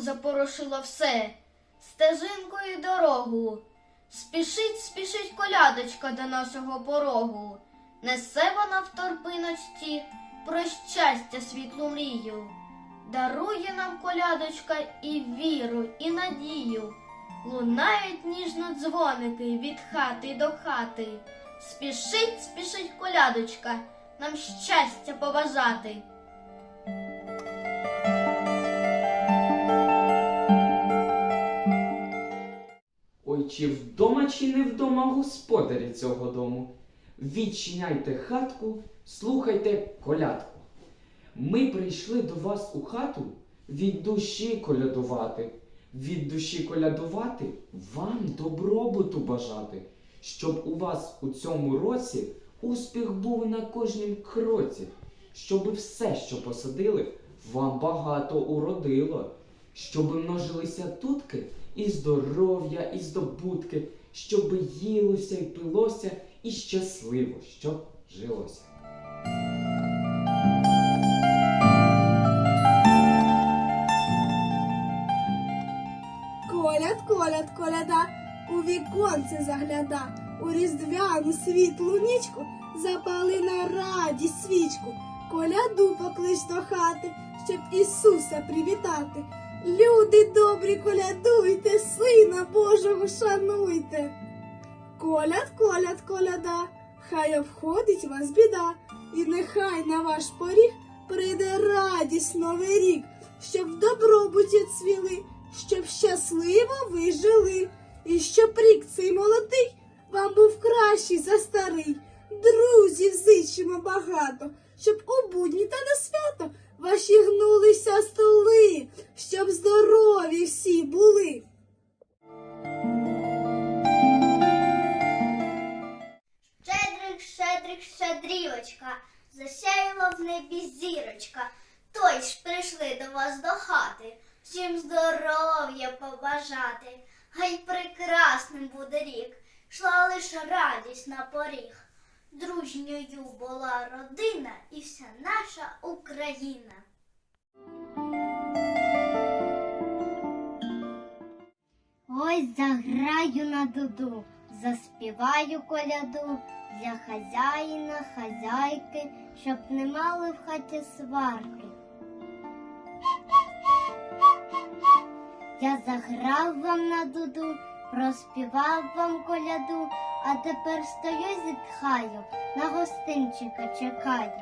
запорошило все, стежинкою дорогу. Спішить, спішить колядочка до нашого порогу. Несе вона в торбиночці про щастя світлу мрію. Дарує нам колядочка і віру, і надію. Лунають ніжно дзвоники від хати до хати. Спішить, спішить колядочка, нам щастя побажати. Чи вдома, чи не вдома господарі цього дому? Відчиняйте хатку, слухайте колядку. Ми прийшли до вас у хату від душі колядувати. Від душі колядувати вам добробуту бажати, щоб у вас у цьому році успіх був на кожнім кроці, щоб все, що посадили, вам багато уродило, щоб множилися тутки і здоров'я, і здобутки, щоб їлося і пилося, і щасливо, щоб жилося. Коляд, коляд, коляда, у віконце загляда, у різдвяну світлу нічку запали на радість свічку, коляду поклич до хати, щоб Ісуса привітати. Люди добрі, колядуйте, Сина Божого шануйте. Коляд, коляд, коляда, хай обходить вас біда, і нехай на ваш поріг прийде радість новий рік, щоб в добробуті цвіли, щоб щасливо ви жили, і щоб рік цей молодий вам був кращий за старий. Друзів зичимо багато, щоб у будні та на свято ваші гнулися столи, щоб здорові всі були. Щедрик, щедрик, щедрівочка, засяяла в небі зірочка. Той ж прийшли до вас до хати, всім здоров'я побажати. Хай прекрасним буде рік, йшла лише радість на поріг. Дружньою була родина і вся наша Україна. Ось заграю на дуду, заспіваю коляду для хазяїна, хазяйки, щоб не мали в хаті сварки. Я заграв вам на дуду, проспівав вам коляду, а тепер стою зітхаю, на гостинчика чекаю.